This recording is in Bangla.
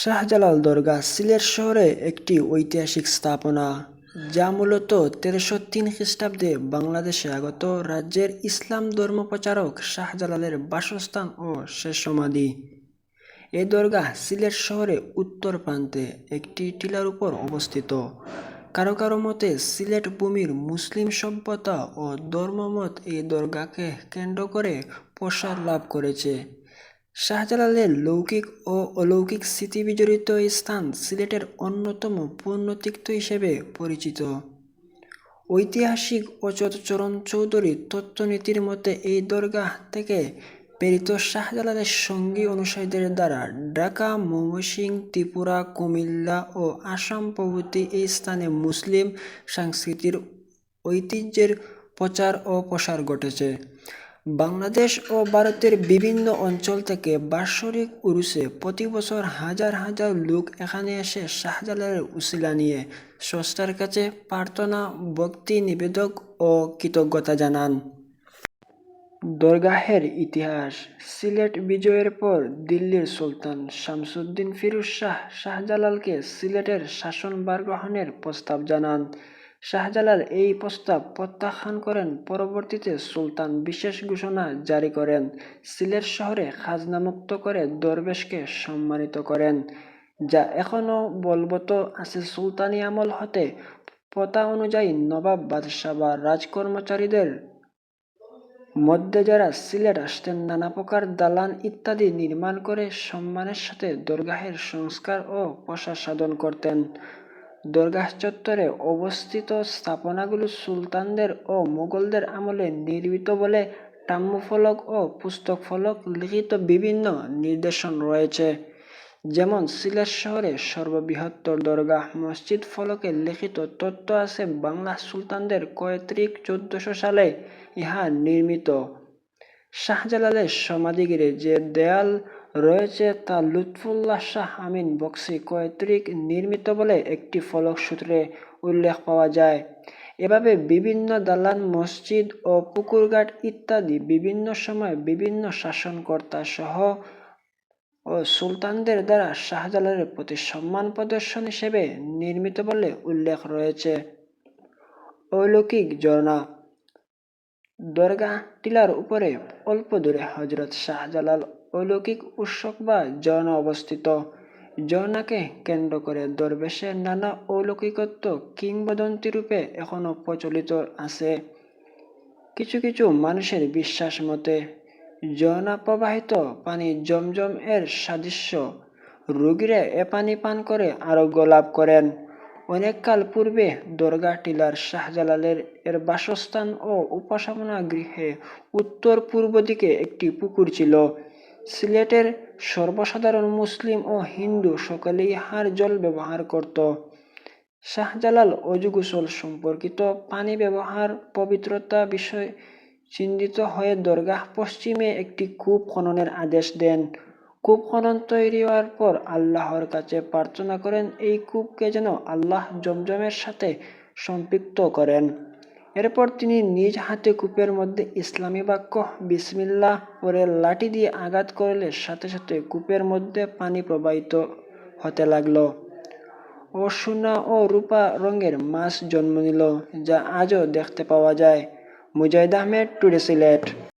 শাহজালাল দরগা সিলেট শহরে একটি ঐতিহাসিক স্থাপনা, যা মূলত তেরোশো তিন খ্রিস্টাব্দে বাংলাদেশে আগত রাজ্যের ইসলাম ধর্মপ্রচারক শাহজালালের বাসস্থান ও শেষ সমাধি। এই দরগা সিলেট শহরের উত্তর প্রান্তে একটি টিলার উপর অবস্থিত। কারও কারও মতে সিলেট ভূমির মুসলিম সভ্যতা ও ধর্মমত এই দরগাকে কেন্দ্র করে প্রসার লাভ করেছে। শাহজালালের লৌকিক ও অলৌকিক স্মৃতি বিজড়িত এই স্থান সিলেটের অন্যতম পুণ্যতীর্থ হিসেবে পরিচিত। ঐতিহাসিক অচত চরণ চৌধুরীর তত্ত্বনীতির মতে এই দরগাহ থেকে প্রেরিত শাহজালালের সঙ্গী অনুসারীদের দ্বারা ঢাকা, ময়মনসিংহ, ত্রিপুরা, কুমিল্লা ও আসাম প্রভৃতি এই স্থানে মুসলিম সংস্কৃতির ঐতিহ্যের প্রচার ও প্রসার ঘটেছে। বাংলাদেশ ও ভারতের বিভিন্ন অঞ্চল থেকে বাৎসরিক উরুসে প্রতি বছর হাজার হাজার লোক এখানে এসে শাহজালালের উসিলা নিয়ে স্রষ্টার কাছে প্রার্থনা, ভক্তি, নিবেদক ও কৃতজ্ঞতা জানান। দরগাহের ইতিহাস, সিলেট বিজয়ের পর দিল্লির সুলতান শামসুদ্দিন ফিরুজ শাহ শাহজালালকে সিলেটের শাসনভার গ্রহণের প্রস্তাব জানান। শাহজালাল এই প্রস্তাব প্রত্যাখ্যান করেন। পরবর্তীতে সুলতান বিশেষ ঘোষণা জারি করেন। সিলেট শহরে খাজনামুক্ত করে দরবেশকে সম্মানিত করেন, যা এখনও বলবৎ আছে সুলতানি আমল হতে। প্রথা অনুযায়ী নবাব বাদশাহ বা রাজকর্মচারীদের মধ্যে যারা সিলেট আসতেন, নানা প্রকার দালান ইত্যাদি নির্মাণ করে সম্মানের সাথে দরগাহের সংস্কার ও প্রসার সাধন করতেন। দরগাহ চত্বরে অবস্থিত স্থাপনাগুলো সুলতানদের ও মুঘলদের আমলে নির্মিত বলে টাম্মফলক ও পুস্তক ফলক লিখিত বিভিন্ন নির্দেশন রয়েছে। যেমন সিলেট শহরে সর্ববৃহত্তর দরগাহ মসজিদ ফলকে লিখিত তথ্য আছে বাংলা সুলতানদের কয়ত্রিক চোদ্দশো সালে ইহা নির্মিত। শাহজালালের সমাধিগিরে যে দেয়াল রয়েছে তা লুৎফুল্লাহ শাহ আমিন বক্সি কয়ত্রিক নির্মিত বলে একটি ফলক সূত্রে উল্লেখ পাওয়া যায়। এভাবে বিভিন্ন দালান, মসজিদ ও পুকুরঘাট ইত্যাদি বিভিন্ন সময় বিভিন্ন শাসনকর্তা সহ ও সুলতানদের দ্বারা শাহজালালের প্রতি সম্মান প্রদর্শন হিসেবে নির্মিত বলে উল্লেখ রয়েছে। অলৌকিক ঝর্ণা দরগা টিলার উপরে অল্প দূরে হজরত শাহজালাল অলৌকিক উৎসব বা ঝর্ণা অবস্থিত। ঝর্ণাকে কেন্দ্র করে দরবেশের নানা অলৌকিকত্ব কিংবদন্তি রূপে এখনও প্রচলিত আছে। কিছু কিছু মানুষের বিশ্বাস মতে ঝর্ণা প্রবাহিত পানি জমজম এর সাদৃশ্য রোগীরা এ পানি পান করে আরোগ্য লাভ করেন। অনেককাল পূর্বে দরগা টিলার শাহজালালের এর বাসস্থান ও উপাসনা গৃহে উত্তর পূর্ব দিকে একটি পুকুর ছিল। সিলেটের সর্বসাধারণ মুসলিম ও হিন্দু সকলেই হার জল ব্যবহার করত। শাহজালাল অজুগুসল সম্পর্কিত পানি ব্যবহার, পবিত্রতা বিষয় চিন্তিত হয়ে দরগাহ পশ্চিমে একটি কূপ খননের আদেশ দেন। কূপ খনন তৈরি হওয়ার পর আল্লাহর কাছে প্রার্থনা করেন এই কূপকে যেন আল্লাহ জমজমের সাথে সম্পৃক্ত করেন। এরপর তিনি নিজ হাতে কূপের মধ্যে ইসলামী বাক্য বিসমিল্লাহ পরে লাঠি দিয়ে আঘাত করলে সাথে সাথে কূপের মধ্যে পানি প্রবাহিত হতে লাগল। ও সোনা ও রূপা রঙের মাছ জন্ম নিল, যা আজও দেখতে পাওয়া যায়। মুজাহিদ আহমেদ, টুডে সিলেট।